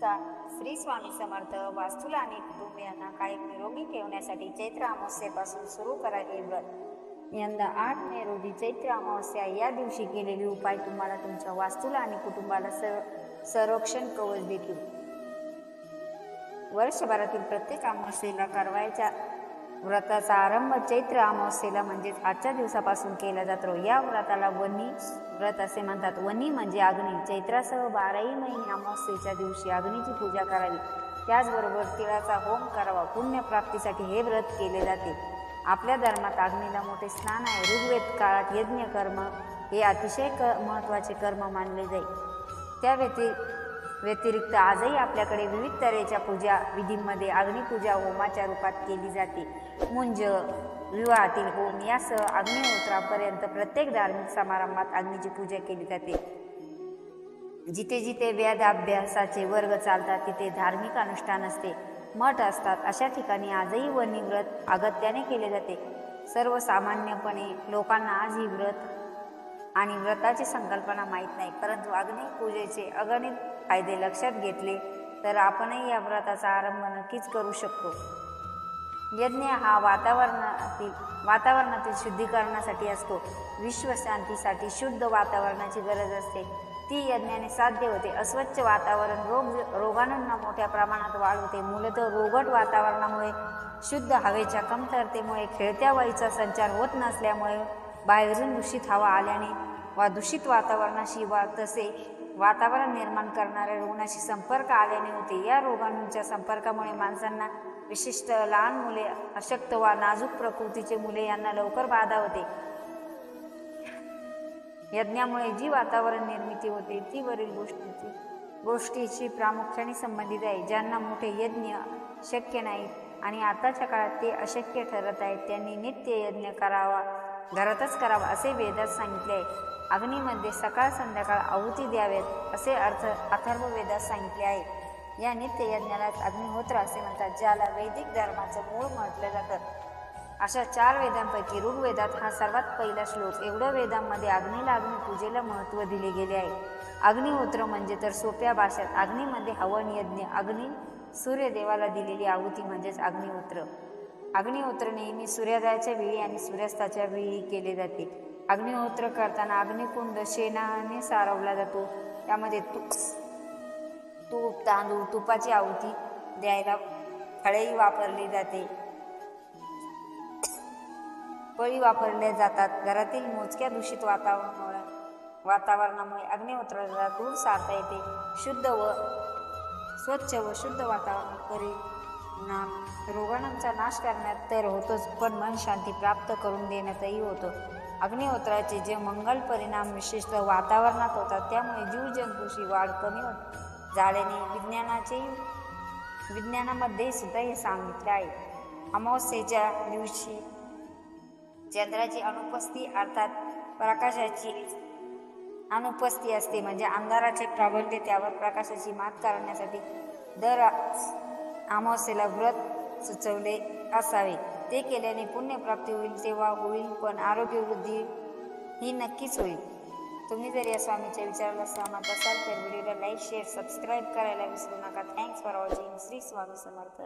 का श्री स्वामी समर्थ वास्तुला आणि कुटुंबियांना कायम निरोगी ठेवण्यासाठी चैत्र अमावस्येपासून सुरू करा हे व्रत. यंदा आठ मे रोजी चैत्र अमावस्या या दिवशी केलेले उपाय तुम्हाला तुमच्या वास्तूला आणि कुटुंबाला संरक्षण कवच देतील. वर्षभरातील प्रत्येक अमावस्येला करवायच्या व्रताचा आरंभ चैत्र अमावस्येला म्हणजेच आजच्या दिवसापासून केला जातो. या व्रताला वनी व्रत असे म्हणतात. वनी म्हणजे अग्नी. चैत्रासह बाराही महिने अमावस्येच्या दिवशी अग्नीची पूजा करावी. त्याचबरोबर तिळाचा होम करावा. पुण्यप्राप्तीसाठी हे व्रत केले जाते. आपल्या धर्मात अग्नीला मोठे स्नान आहे. ऋग्वेद काळात यज्ञ कर्म हे अतिशय क महत्त्वाचे कर्म मानले जाईल त्या व्यतिरिक्त व्यतिरिक्त आजही आपल्याकडे विविध तऱ्हेच्या पूजा विधींमध्ये अग्निपूजा होमाच्या रूपात केली जाते. मुंज विवाहातील होम यासह अग्निहोत्रापर्यंत प्रत्येक धार्मिक समारंभात अग्नीची पूजा केली जाते. जिथे जिथे वेद अभ्यासाचे वर्ग चालतात तिथे धार्मिक अनुष्ठान असते. मठ असतात अशा ठिकाणी आजही वनी व्रत अगत्याने केले जाते. सर्वसामान्यपणे लोकांना आज ही व्रत आणि व्रताची संकल्पना माहीत नाही परंतु अग्निपूजेचे अगणित फायदे लक्षात घेतले तर आपणही या व्रताचा आरंभ नक्कीच करू शकतो. यज्ञ हा वातावरणातील वातावरणातील शुद्धीकरणासाठी असतो. विश्वशांतीसाठी शुद्ध वातावरणाची गरज असते. ती यज्ञाने साध्य होते. अस्वच्छ वातावरण रोग रोगाणूंना मोठ्या प्रमाणात वाढ होते. मूलतः रोगट वातावरणामुळे शुद्ध हवेच्या कमतरतेमुळे खेळत्या वाईचा संचार होत नसल्यामुळे बाहेरून दूषित हवा आल्याने वा दूषित वातावरणाशी वा तसे वातावरण निर्माण करणाऱ्या रुग्णाशी संपर्क आल्याने होते. या रोगांच्या संपर्कामुळे माणसांना विशिष्ट लहान मुले अशक्त वा नाजूक प्रकृतीचे मुले यांना लवकर बाधा होते. यज्ञामुळे जी वातावरण निर्मिती होते ती वरील गोष्टीची गोष्टीशी प्रामुख्याने संबंधित आहे. ज्यांना मोठे यज्ञ शक्य नाहीत आणि आताच्या काळात ते अशक्य ठरत आहेत. त्यांनी नित्य यज्ञ करावा घरातच करावा असे वेदात सांगितले आहे. अग्नीमध्ये सकाळ संध्याकाळ आहुती द्यावेत असे अर्थ अथर्व वेदात सांगितले आहे. या नित्य यज्ञालाच अग्निहोत्र असे म्हणतात ज्याला वैदिक धर्माचं मूळ म्हटलं जातं. अशा चार वेदांपैकी ऋग्वेदात हा सर्वात पहिला श्लोक. एवढं वेदांमध्ये अग्नीला अग्निपूजेला महत्त्व दिले गेले आहे. अग्निहोत्र म्हणजे तर सोप्या भाषेत अग्नीमध्ये हवन यज्ञ अग्नी सूर्यदेवाला दिलेली आहुती म्हणजेच अग्निहोत्र. अग्निहोत्र नेहमी सूर्योदयाच्या वेळी आणि सूर्यास्ताच्या वेळी केले जाते. अग्निहोत्र करताना अग्निकुंड शेणाने सारवला जातो. त्यामध्ये तूप तूप तांदूळ तुपाची आहुती द्यायला फळेही वापरली जाते. पळी वापरल्या जातात. घरातील मोजक्या दूषित वातावरणामुळे वातावरणामुळे अग्निहोत्राला दूर सारता येते. शुद्ध व स्वच्छ व शुद्ध वातावरण परिणाम. रोगाणांचा नाश करण्यात तर होतोच पण मन शांती प्राप्त करून देण्यातही होतो. अग्निहोत्राचे जे मंगल परिणाम विशेषतः वातावरणात होतात त्यामुळे जीवजंतूची वाढ कमी होत. झाल्याने विज्ञानाचे विज्ञानामध्ये सुद्धा हे सांगितले आहे. अमावस्येच्या दिवशी चंद्राची अनुपस्थिती अर्थात प्रकाशाची अनुपस्थिती असते. म्हणजे अंधाराचे प्राबल्य त्यावर प्रकाशाची मात करण्यासाठी दर अमावस्येला व्रत सुचवले असावे. ते केल्याने पुण्यप्राप्ती होईल तेव्हा होईल पण आरोग्यवृद्धी ही नक्कीच होईल. तुम्ही जर या स्वामीच्या विचाराला सहमत असाल तर व्हिडिओला लाईक शेअर सबस्क्राईब करायला विसरू नका. Thanks for watching Shri Swami Samarth.